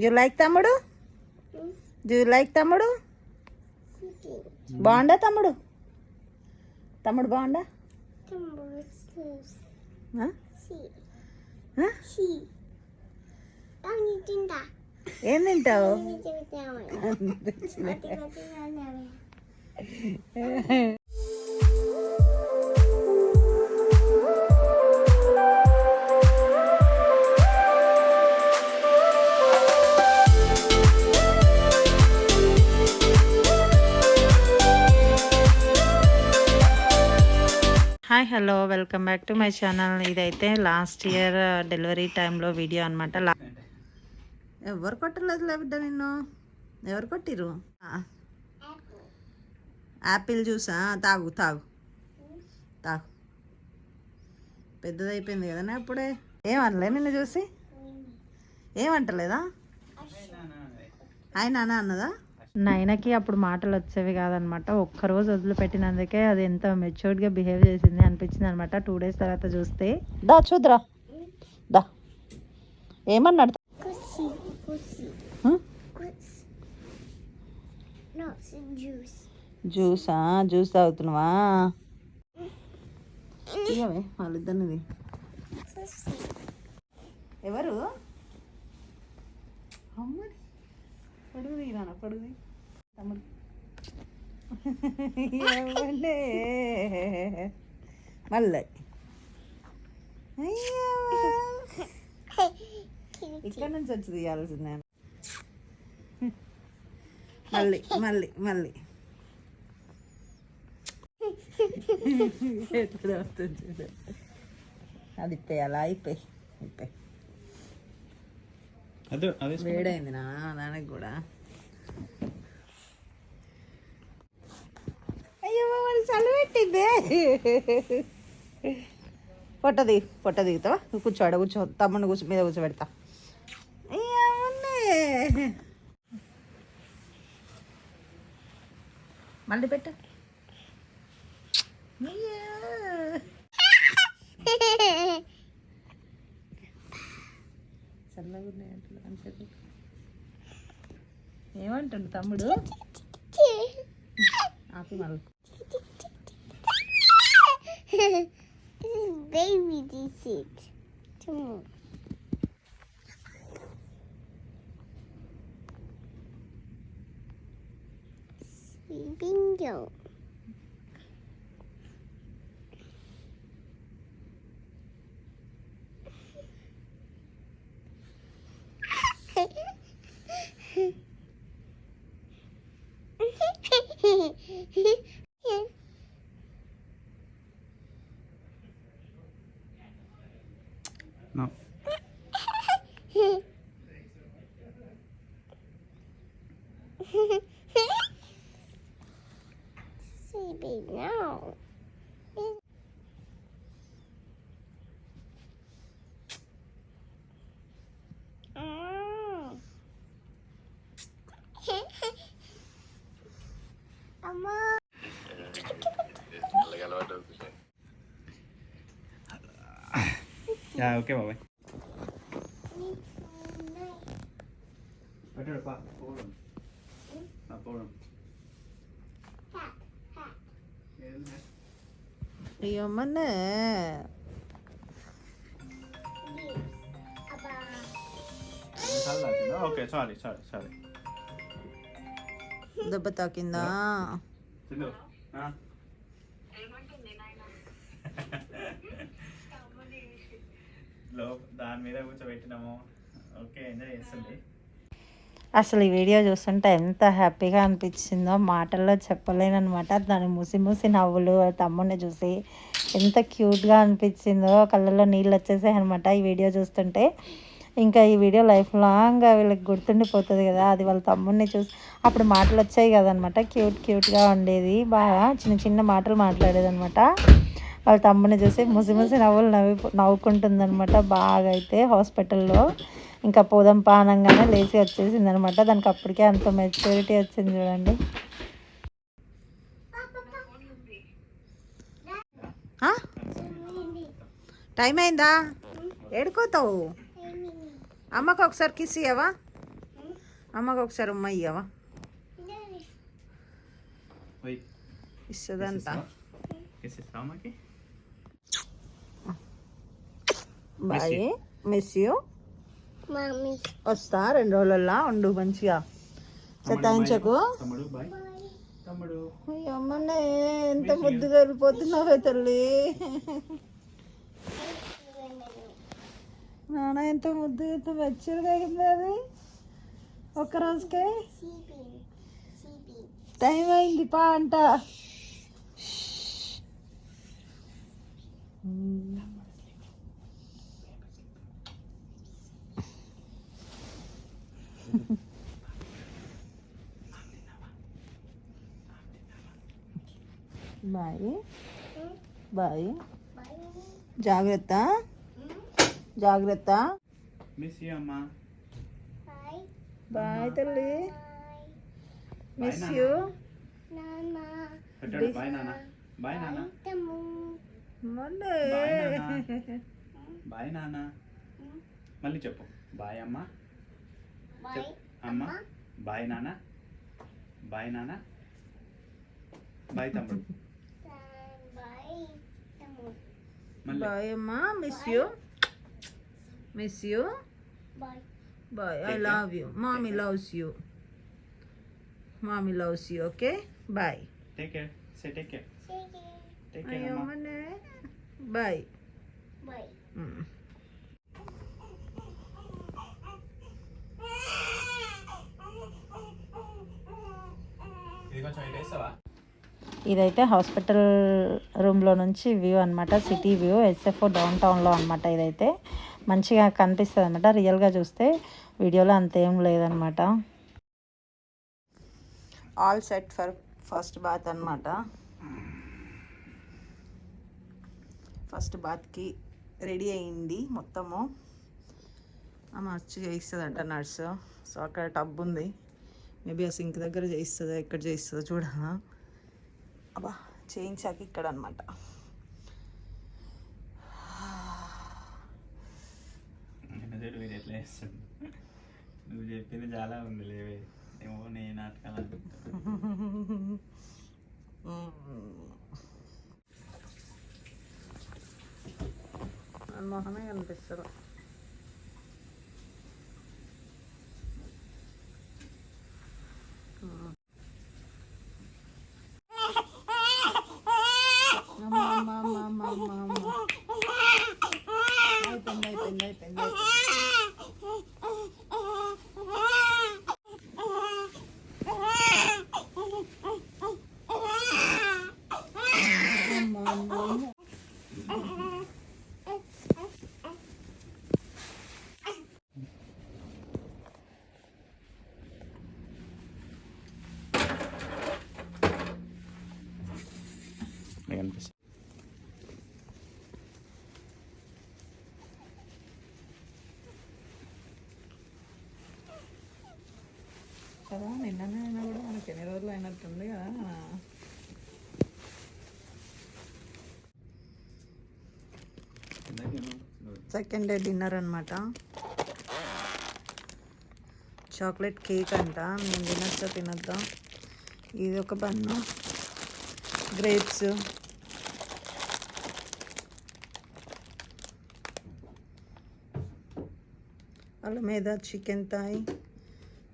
You like తమ్ముడు? Do you like తమ్ముడు? బాగుండా తమ్ముడు? తమ్ముడు బాగుండా? ఏం తింటావు? Hi hello welcome back to my channel. ఇదైతే లాస్ట్ ఇయర్ డెలివరీ టైంలో వీడియో అనమాట ఎవరు కొట్టలేదు బిడ్డ నిన్ను? ఎవరు కొట్టిరు యాపిల్ జ్యూసా? తాగు తాగు. తాగు. పెద్దదైపోయింది కదనే అప్పుడే? ఏమనలే నిన్ను చూసి? ఏమంటలేదా ఆయన అన్నదా? నైనాకి అప్పుడు మాటలు వచ్చేవి కాదనమాట. ఒక్కరోజు వదిలిపెట్టినందుకే అది ఎంత మెచ్యూర్డ్గా బిహేవ్ చేసింది అనిపించింది అనమాట టూ డేస్ తర్వాత చూస్తే. దా చూద్రా దా. ఏమన్నాడు? జ్యూసా? జ్యూస్ తాగుతున్నావా? ఇవే వాళ్ళిద్దరినిది ఎవరు? అమ్మడి పడుగుది నాన్న పడుగుది తమ్ముడు ఏమండే మళ్ళీ అయ్యో ఇక్కడ నుంచి వచ్చి తీయాల్సిందే మళ్ళీ మళ్ళీ మళ్ళీ ఎట్లా వస్తుంది చూడు. అది ఇప్పేయాలా ఇప్పే ఇప్పే అదే అదే వేడైంది నా దానికి కూడా. అయ్యో మరి చలి పెట్టిందే. పొట్ట దిగు పొట్ట దిగుతావా? నువ్వు కూర్చోడ కూర్చో. తమ్ముడిని కూర్చో మీద కూర్చోబెడతా. అయ్యా మళ్ళీ పెట్టు. చల్లగా ఉన్నాయి అంటున్నా అంతే ఏమంటుండు తమ్ముడు ఆపి మళ్ళీ baby this it. Tomorrow. Sleeping down. Sleeping now. అమ్మా యా ఓకే బాబాయ్ పా పోవడం నా పోవడం అయ్యో మొన్నే ఓకే సారీ సారీ సారీ దెబ్బ తాకిందా దాని మీద కూర్చోబెట్టినాము ఓకే ఎంజాయ్ చేస్తుంది అసలు ఈ వీడియో చూస్తుంటే ఎంత హ్యాపీగా అనిపించిందో మాటల్లో చెప్పలేనమాట దాని ముసి ముసి నవ్వులు తమ్ముడిని చూసి ఎంత క్యూట్గా అనిపించిందో కళ్ళల్లో నీళ్ళు వచ్చేసాయి అనమాట ఈ వీడియో చూస్తుంటే. ఇంకా ఈ వీడియో లైఫ్ లాంగ్ వీళ్ళకి గుర్తుండిపోతుంది కదా అది వాళ్ళ తమ్ముడిని చూసి. అప్పుడు మాటలు వచ్చాయి కదనమాట క్యూట్ క్యూట్గా ఉండేది బాగా చిన్న చిన్న మాటలు మాట్లాడేదనమాట వాళ్ళ తమ్ముడిని చూసి ముసి ముసి నవ్వులు నవ్వి నవ్వుకుంటుందనమాట బాగా అయితే హాస్పిటల్లో ఇంకా పోదాం పానంగానే లేచి వచ్చేసింది అనమాట దానికి అప్పటికే అంత మెచ్యూరిటీ వచ్చింది చూడండి? టైం అయిందా? ఏడుకోతావు? అమ్మకు ఒకసారి కిస్ ఇయ్యవా? అమ్మకి ఒకసారి ఉమ్మ పోయి ఇస్తుందంట. Bye miss you. వస్తా రెండు రోజులల్లా ఉండు మంచిగా. సతాయించకు తమ్ముడు బాయ్ తమ్ముడు అమ్మనే ఎంత ముద్దుగా వెళ్ళిపోతున్నావే తల్లి. నాన్న ఎంత ముద్దు ఎంత మెచ్యూర్గా అయింది అది. ఒక్క రోజుకే. టైం అయింది పా అంట. బాయ్. బాయ్. Bye. జాగ్రత్త. జాగ్రత్త. మిస్ యూ అమ్మా. Bye. బాయ్ తల్లి. Bye. మిస్. యూ బాయ్ నాన్న. బాయ్ నాన్న. Moon. మళ్ళీ. బాయ్ నాన్న. బాయ్ నాన్న. మళ్ళీ చెప్పు. బాయ్ అమ్మ. Bye. అమ్మ బాయ్ నాన్న బాయ్ నాన్న బాయ్ తమ్ముడు Then bye. The moon. మళ్ళీ బాయ్ అమ్మా miss you miss you Bye. Bye I Take love you mommy loves you mommy loves you okay bye take care say take care Take it. Take care అయ్యో అమ్మ మనే bye Bye. ఇది కొంచెం ఇటు వేస్తావా ఇదైతే hospital రూమ్లో నుంచి వ్యూ అనమాట సిటీ వ్యూ ఎస్ఎఫ్ఓ డౌన్ టౌన్లో అనమాట ఇదైతే. మంచిగా కనిపిస్తుంది అనమాట రియల్గా చూస్తే వీడియోలో అంతేం లేదనమాట all set for first bath అనమాట ఫస్ట్ బాత్కి రెడీ అయింది మొత్తము. ఆమె వచ్చి చేయిస్తుందంట నర్సు. సో అక్కడ టబ్ ఉంది. మేబీ ఆ సింక్ దగ్గర చేయిస్తుందో ఎక్కడ చేయిస్తుందో చూడాలా అబ్బా చేయించాక ఇక్కడ అనమాట నిన్న చూడు వీడు ఎట్లా వేస్తాడు నువ్వు చెప్పింది చాలా ఉంది లేవే ఏమో నీ నాటకాలు అనుకుంటా మొహమే కనిపిస్తారు కనిపిస్తుంది కదా నిన్ననే అయినా కూడా మనకి ఎన్ని రోజులు అయినట్టుంది కదా. సెకండ్ డే డిన్నర్ అనమాట చాక్లెట్ కేక్ అంట నేను తినొచ్చా తినొద్దా? ఇది ఒక బన్ను. గ్రేప్స్. మీద chicken Thai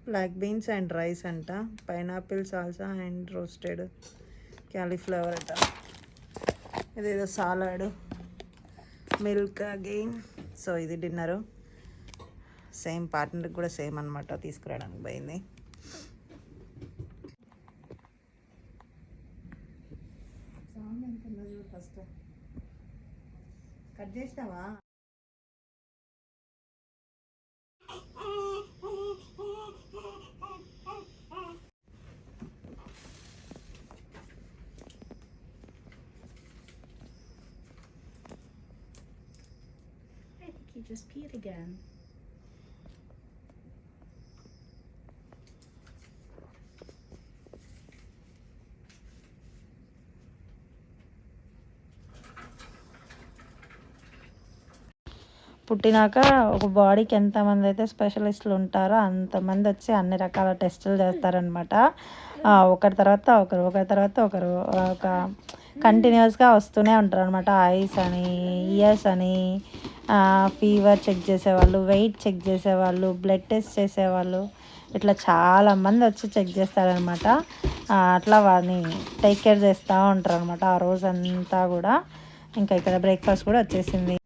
black beans and rice అంట. Pineapple salsa and roasted cauliflower అంట. ఇదేదో సాలాడ్ మిల్క్ అగైన్ సో ఇది డిన్నరు సేమ్ పార్ట్నర్కి కూడా సేమ్ అనమాట తీసుకురావడానికి పోయింది. ఫస్ట్ కట్ చేసినావా? He just peed again. పుట్టినాక ఒక బాడీకి ఎంతమంది అయితే స్పెషలిస్టులు ఉంటారో అంతమంది వచ్చి అన్ని రకాల టెస్టులు చేస్తారనమాట ఒకరి తర్వాత ఒకరు ఒకరి తర్వాత ఒకరు ఒక కంటిన్యూస్గా వస్తూనే ఉంటారు అనమాట ఐస్ అని ఇయర్స్ అని ఫీవర్ చెక్ చేసేవాళ్ళు వెయిట్ చెక్ చేసేవాళ్ళు బ్లడ్ టెస్ట్ చేసేవాళ్ళు. ఇట్లా చాలా మంది వచ్చి చెక్ చేస్తారనమాట అట్లా వాడిని టేక్ కేర్ చేస్తూ ఉంటారు అనమాట ఆ రోజు అంతా కూడా. ఇంకా ఇక్కడ బ్రేక్ఫాస్ట్ కూడా వచ్చేసింది.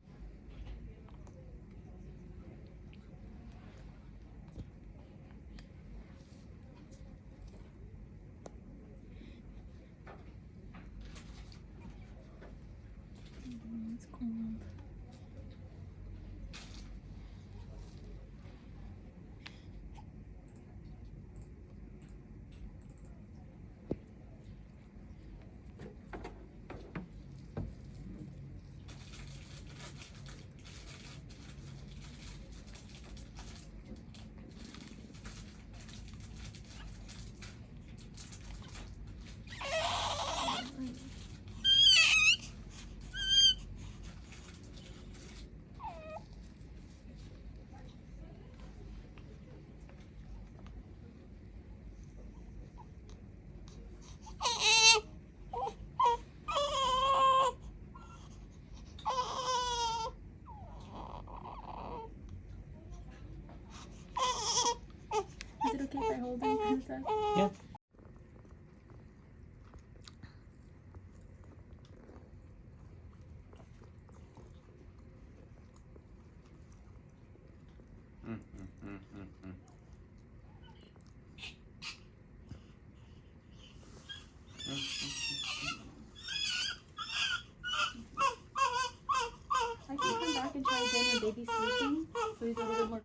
try again when baby's sleeping, so he's a little more.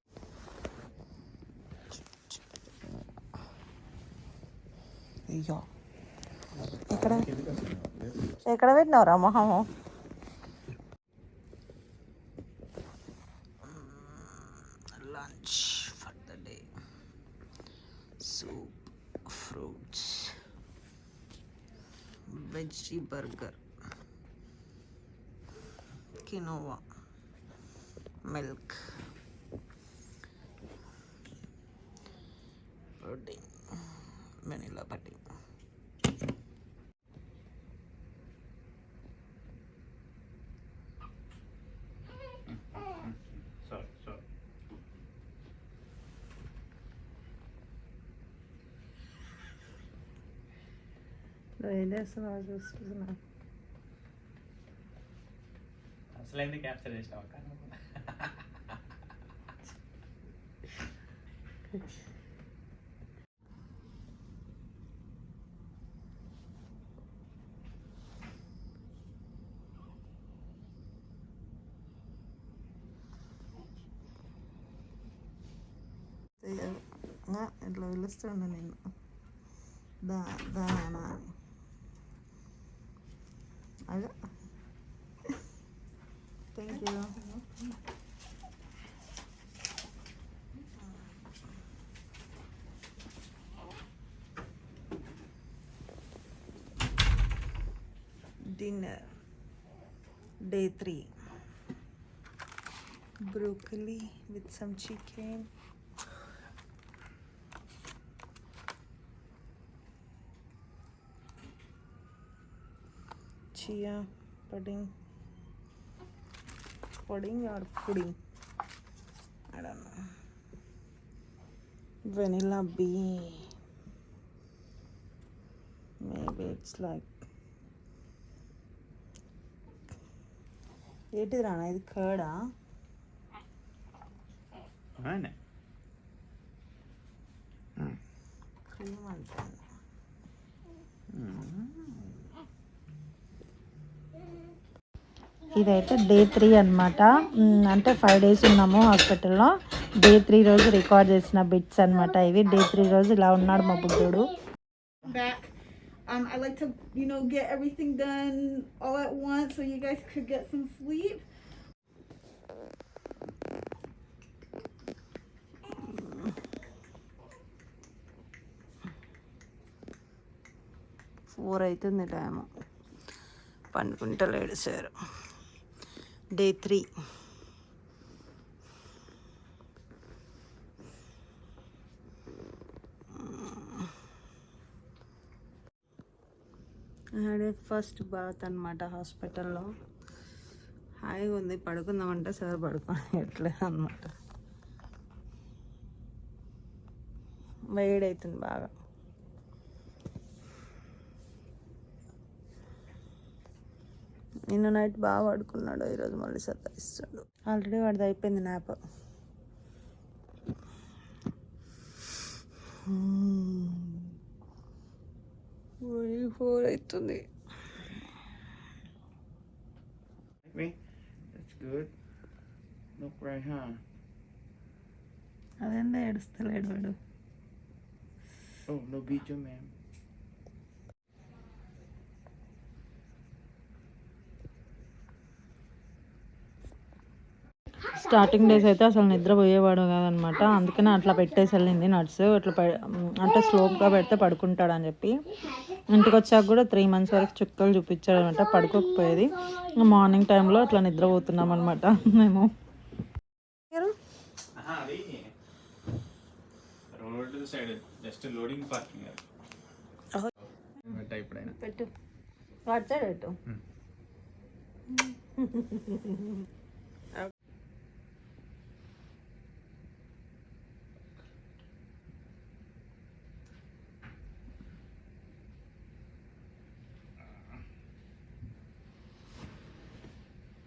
అయ్యో ఎక్కడ ఎక్కడ పెట్టినవరా మొహము lunch for the day soup fruits veggie burger quinoa Milk pudding vanilla pudding Sorry, sorry. ఏం చేస్తున్నావు చూస్తున్నా అసలు ఎందుకు క్యాప్చర్ చేసినావు అక్క ఇట్లా పిలుస్తుండే నేను దా దానా అని అదే thank you dinner. Day 3 broccoli with some chicken. Chia pudding. Pudding or pudding? I don't know. Vanilla bean. Maybe it's like ఏంటిది రానా? ఇది కర్డా? అవునండి. క్రీమ్ అంటాను ఇదైతే డే త్రీ అనమాట అంటే ఫైవ్ డేస్ ఉన్నాము హాస్పిటల్లో. డే త్రీ రోజు రికార్డ్ చేసిన బిట్స్ అన్నమాట ఇవి. డే త్రీ రోజు ఇలా ఉన్నాడు మా బుద్ధుడు. Um, I like to, you know, get everything done all at once so you guys could get some sleep. Four అవుతుంది టైము పండుకుంటలేడు sir day three First birth అనమాట హాస్పిటల్లో. హాయిగా ఉంది పడుకుందామంటే సార్ పడుకోట్లేదు అనమాట వేడవుతుంది బాగా. నిన్న నైట్ బాగా పడుకున్నాడు ఈరోజు మళ్ళీ సతాయిస్తాడు ఆల్రెడీ వాడిది అయిపోయింది నాప. Four hmm. అవుతుంది. Me? That's good. Look right, huh? అదేందా ఏడుస్తలేడు వాడు Oh, no video, man. Starting days అయితే అసలు నిద్రపోయేవాడు కాదనమాట. అందుకనే అట్లా పెట్టేసి వెళ్ళింది నట్స్ అట్లా పె- అంటే స్లోప్గా పెడితే పడుకుంటాడు అని చెప్పి. ఇంటికి వచ్చాక కూడా త్రీ మంత్స్ వరకు చుక్కలు చూపించాడు అనమాట పడుకోకపోయేది మార్నింగ్ టైంలో అట్లా నిద్రపోతున్నాం అనమాట మేము Aha, అది road side just loading parking. పెట్టా. ఇప్పుడైనా పెట్టు.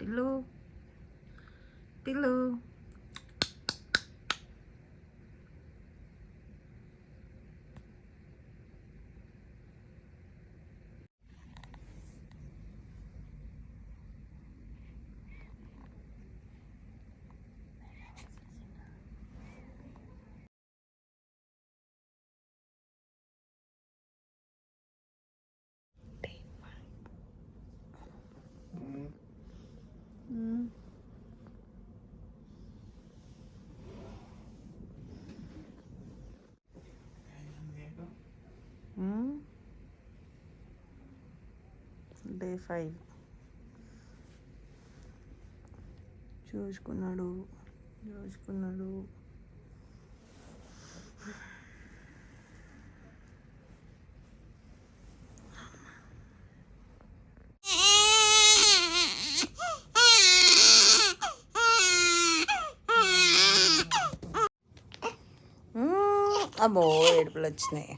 వాట్ సైడ్ పెట్టు పిల్లు పిల్లు డే ఫైవ్. చూసుకున్నాడు చూసుకున్నాడు. మ్మ్. అబ్బో ఏడుపులు వచ్చినాయి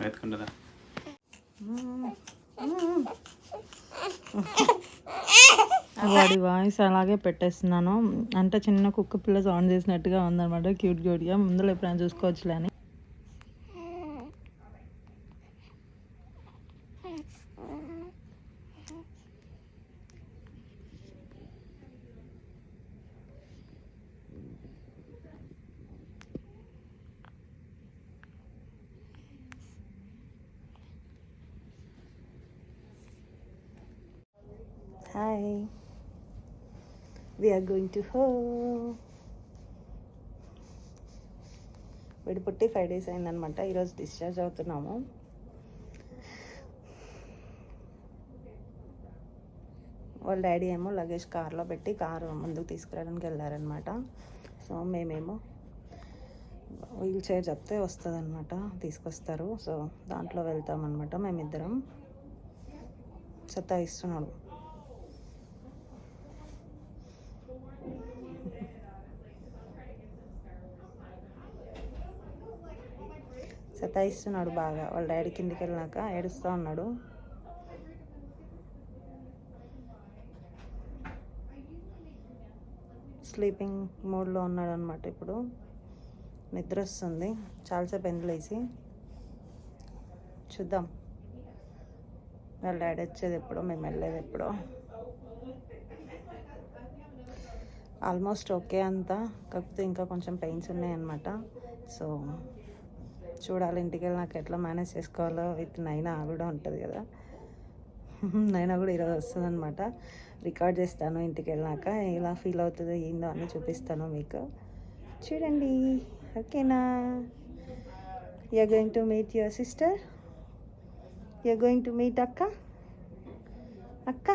ఎత్తుకుంటుందా? వాడి వాయిస్ అలాగే పెట్టేస్తున్నాను. అంటే చిన్న కుక్క పిల్ల సౌండ్ చేసినట్టుగా ఉందన్నమాట. క్యూట్ క్యూట్గా. ముందులో ఎప్పుడైనా చూసుకోవచ్చులే అని hi we are going to హో పుట్టి ఫైవ్ డేస్ అయిందనమాట ఈరోజు డిశ్చార్జ్ అవుతున్నాము. వాళ్ళ డాడీ ఏమో లగేజ్ కార్లో పెట్టి కారు ముందుకు తీసుకురావడానికి వెళ్ళారనమాట సో మేమేమో వీల్ చైర్ చెప్తే వస్తుంది తీసుకొస్తారు. సో దాంట్లో వెళ్తామన్నమాట మేమిద్దరం. సతాయిస్తున్నాడు సతాయిస్తున్నాడు బాగా. వాళ్ళ డాడీ కిందికి వెళ్ళినాక ఏడుస్తూ ఉన్నాడు. స్లీపింగ్ మూడ్లో ఉన్నాడు అనమాట ఇప్పుడు. నిద్ర వస్తుంది చాలాసేపు ఎందులేసి చూద్దాం. వాళ్ళ డాడీ వచ్చేది ఎప్పుడో మేము వెళ్ళేది ఎప్పుడో. ఆల్మోస్ట్ ఓకే అంతా. కాకపోతే ఇంకా కొంచెం పెయిన్స్ ఉన్నాయన్నమాట. సో చూడాలి ఇంటికి వెళ్ళి నాకు ఎట్లా మేనేజ్ చేసుకోవాలో విత్ నైనా కూడా ఉంటుంది కదా. నైనా కూడా ఈరోజు వస్తుంది అనమాట రికార్డ్ చేస్తాను ఇంటికి వెళ్ళాక ఎలా ఫీల్ అవుతుందో ఏందో అని చూపిస్తాను మీకు. చూడండి. ఓకేనా? You're going to meet your sister you're going to meet అక్క? అక్క?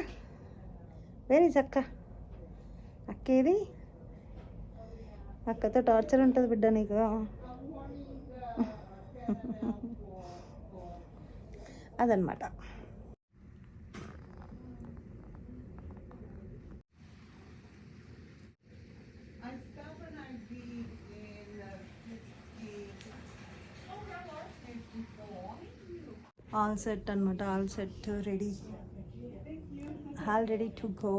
వేర్ ఇస్ అక్క? అక్క ఏది అక్కతో టార్చర్ ఉంటుంది బిడ్డ నీకు. అదనమాట ఆల్ సెట్ అనమాట all set ready all ready to go